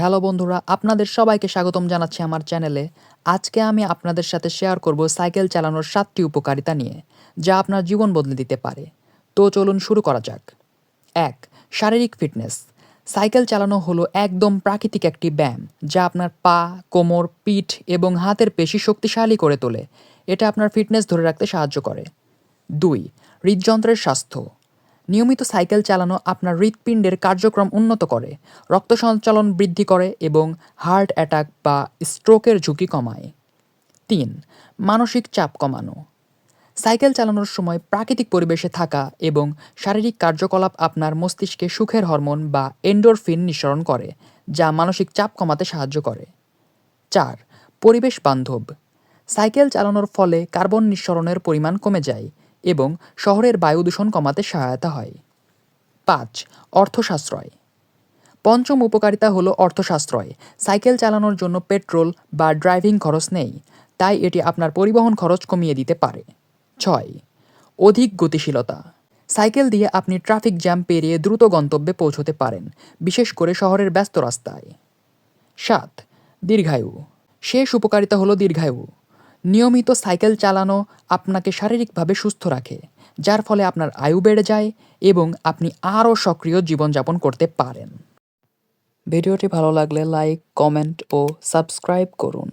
Hello বন্ধুরা, আপনাদের সবাইকে স্বাগতম জানাচ্ছি আমার চ্যানেলে। আজকে আমি আপনাদের সাথে শেয়ার করব সাইকেল চালানোর সাতটি উপকারিতা নিয়ে, যা আপনার জীবন বদলে দিতে পারে। তো চলুন শুরু করা যাক। এক, শারীরিক ফিটনেস। সাইকেল চালানো হলো একদম প্রাকৃতিক একটি ব্যায়াম, যা আপনার পা, কোমর, পিঠ এবং হাতের পেশি শক্তিশালী করে তোলে। এটা আপনার ফিটনেস ধরে রাখতে সাহায্য করে। দুই, হৃদযন্ত্রের স্বাস্থ্য। নিয়মিত সাইকেল চালানো আপনার হৃৎপিণ্ডের কার্যক্রম উন্নত করে, রক্ত সঞ্চালন বৃদ্ধি করে এবং হার্ট অ্যাটাক বা স্ট্রোকের ঝুঁকি কমায়। তিন, মানসিক চাপ কমানো। সাইকেল চালানোর সময় প্রাকৃতিক পরিবেশে থাকা এবং শারীরিক কার্যকলাপ আপনার মস্তিষ্কে সুখের হরমোন বা এন্ডোরফিন নিঃসরণ করে, যা মানসিক চাপ কমাতে সাহায্য করে। চার, পরিবেশ বান্ধব। সাইকেল চালানোর ফলে কার্বন নিঃসরণের পরিমাণ কমে যায় এবং শহরের বায়ু দূষণ কমাতে সহায়তা হয়। পাঁচ অর্থ সাশ্রয় পঞ্চম উপকারিতা হলো অর্থ সাশ্রয় সাইকেল চালানোর জন্য পেট্রোল বা ড্রাইভিং খরচ নেই, তাই এটি আপনার পরিবহন খরচ কমিয়ে দিতে পারে। ছয়, অধিক গতিশীলতা। সাইকেল দিয়ে আপনি ট্রাফিক জ্যাম পেরিয়ে দ্রুত গন্তব্যে পৌঁছতে পারেন, বিশেষ করে শহরের ব্যস্ত রাস্তায়। সাত, দীর্ঘায়ু। শেষ উপকারিতা হলো দীর্ঘায়ু। নিয়মিত সাইকেল চালানো আপনাকে শারীরিকভাবে সুস্থ রাখে, যার ফলে আপনার আয়ু বেড়ে যায় এবং আপনি আরও সক্রিয় জীবনযাপন করতে পারেন। ভিডিওটি ভালো লাগলে লাইক, কমেন্ট ও সাবস্ক্রাইব করুন।